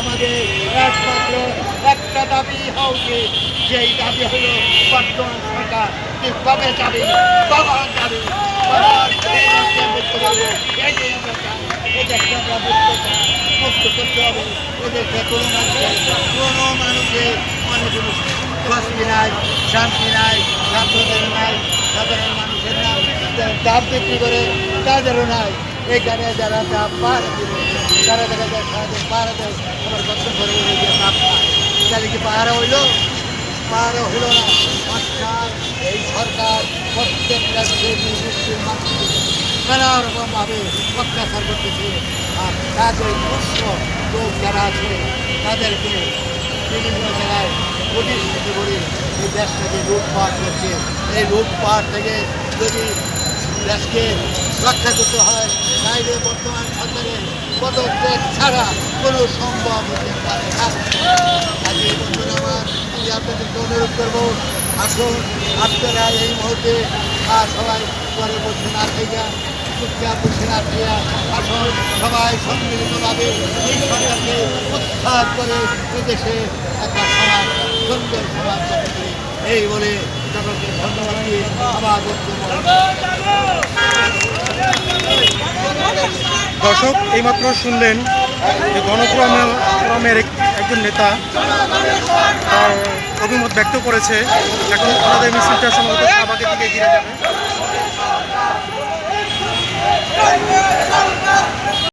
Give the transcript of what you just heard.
আমাদের একমাত্র একটা দাবি উচিত সেই দাবি হলো বর্তমান সরকার। কবে যাবে, কখন যাবে এদেরকে আমরা মানুষের মনে নাই মানুষের বিক্রি করে, তাদেরও নাই। এখানে যারা ডাব পাহারা তারা দেখা যায় পাহারা দেয় আবার কষ্ট করে করে গিয়ে পাহারা হইল পাহারা হইল এই সরকার প্রত্যেক নানা রকমভাবে অত্যাচার করতেছে আর তাদের লোক যারা আছে তাদেরকে বিভিন্ন জায়গায় প্রতিষ্ঠিত করে এই দেশটাকে করছে এই লুটপাট থেকে যদি দেশকে রক্ষা করতে হয়, তাইলে বর্তমান সরকারের পদত্যাগ ছাড়া কোনো সম্ভব হতে পারে আজকে বন্ধুরা আমার আমি আপনাদেরকে অনুরোধ করব, আসুন, আপনারা এই মুহূর্তে সবাই ঘরে বসে না থেকে চুপচাপ বসে না থেকে আসুন, সবাই সম্মিলিতভাবে এই সরকারকে উৎখাত করে এদেশে একটা সমাজ, সুন্দর সমাজ এই বলে সকলকে ধন্যবাদ দিয়ে আমার বক্তব্য। দর্শক, এইমাত্র শুনলেন যে গণফোরামের এক- একজন নেতা তার অভিমত ব্যক্ত করেছে। এখন আমাদের মিছিলটা সম্ভবত শাহবাগের দিকে ঘিরে যাবে।